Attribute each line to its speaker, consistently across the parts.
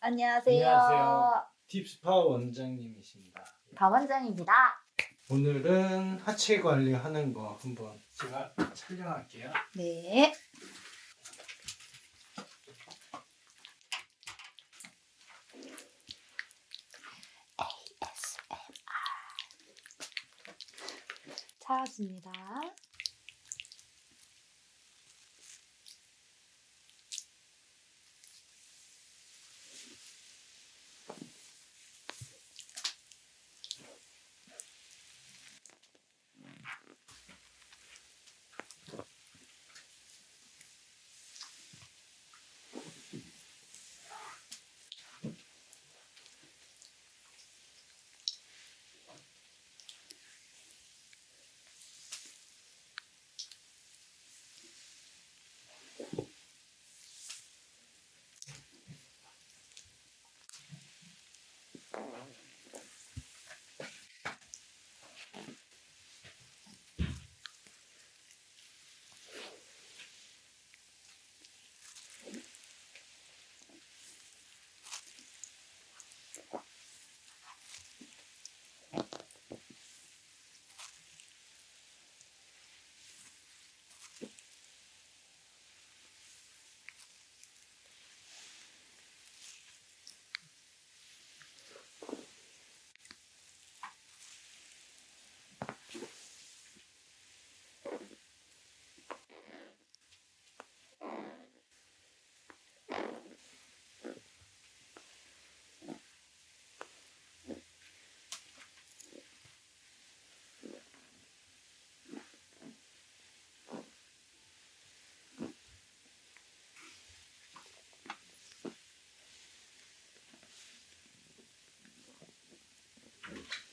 Speaker 1: 안녕하세요.
Speaker 2: 안녕하세요. 팁스파 원장님이십니다.
Speaker 1: 박원장입니다.
Speaker 2: 오늘은 하체 관리하는 거 한번 제가 촬영할게요.
Speaker 1: 네. 찾았습니다. Amen.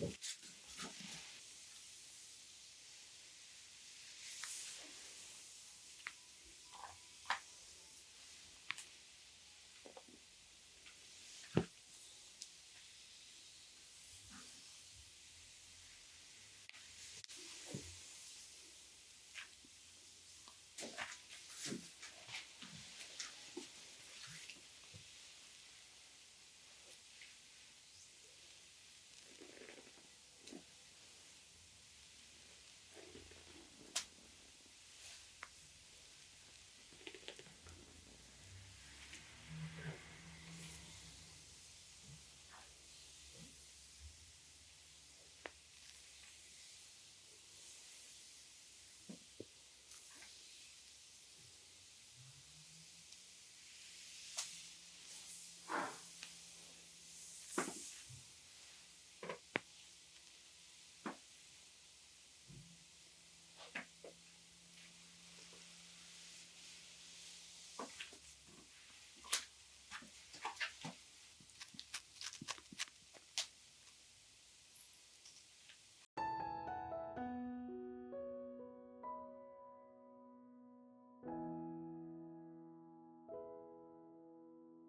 Speaker 1: Thank you.